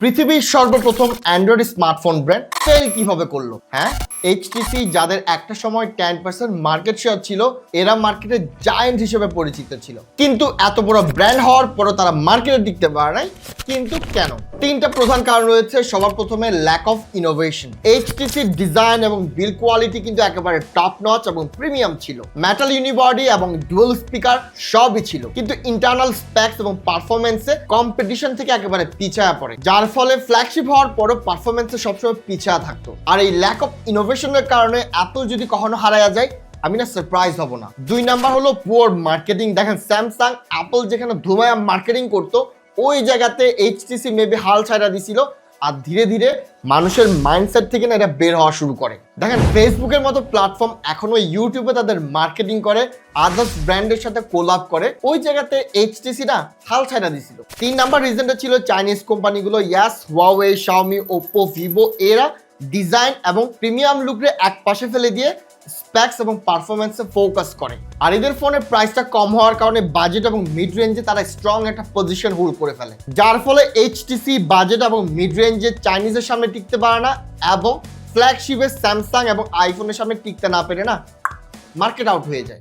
পৃথিবীর সর্বপ্রথম Android smartphone brand fail কীভাবে করল? হ্যাঁ? এইচটিসি যাদের একটা সময় টেন পার্সেন্ট মার্কেট শেয়ার ছিল, এরা মার্কেটে জায়েন্ট হিসেবে পরিচিত ছিল। কিন্তু এত বড় ব্র্যান্ড হওয়ার পরও তারা মার্কেটে টিকতে পারে নাই। কিন্তু কেন? তিনটা প্রধান কারণ রয়েছে। সবার প্রথমে ল্যাক অফ ইনোভেশন এইচটিসির ডিজাইন এবং বিল কোয়ালিটি কিন্তু একেবারে টপ নচ এবং প্রিমিয়াম ছিল। মেটাল ইউনিবডি এবং ডুয়েল স্পিকার সবই ছিল। কিন্তু ইন্টারনাল স্পেক্স এবং পারফরমেন্সে কম্পিটিশন থেকে একেবারে পিছায়া পড়ে। যার ফলে ফ্ল্যাগশিপ হওয়ার পরও পারফরমেন্সে সবসময় পিছায়া থাকতো। আর এই ল্যাক অফ ইনোভেশনের কারণে এত যদি কখনো হারায়া যায়, আমি না সারপ্রাইজ হব না। দুই নাম্বার হলো পুয়ার মার্কেটিং দেখেন স্যামসাং অ্যাপল যেখানে ধুমায়া মার্কেটিং করতো, ওই জায়গাতে এইচটিসি মেবি হাল ছাড়া দিছিল। আর ধীরে ধীরে মানুষের মাইন্ডসেট থেকে না এটা বের হওয়া শুরু করে। দেখেন ফেসবুকের মতো প্ল্যাটফর্ম এখনও ইউটিউবে তাদের মার্কেটিং করে আদার্স ব্র্যান্ডের সাথে কোলাপ করে, ওই জায়গাতে এইচটিসি না হাল ছাড়া দিছিল। তিন নাম্বার রিজনটা ছিল চাইনিজ কোম্পানিগুলো ইয়াস ওয়াওয়ে শাওমি ওপো ভিভো এরা ডিজাইন এবং প্রিমিয়াম লুকরে এক পাশে ফেলে দিয়ে স্প্যাক্স এবং পারফরমেন্সে ফোকাস করে। আর এদের ফোনের প্রাইসটা কম হওয়ার কারণে বাজেট এবং মিড রেঞ্জে তারা স্ট্রং একটা পজিশন হোল্ড করে ফেলে। যার ফলে এইচটিসি বাজেট এবং মিড রেঞ্জে চাইনিজের সামনে টিকতে পারে না এবং ফ্ল্যাগশিপের স্যামসাং এবং আইফোনের সামনে টিকতে না পেরে না মার্কেট আউট হয়ে যায়।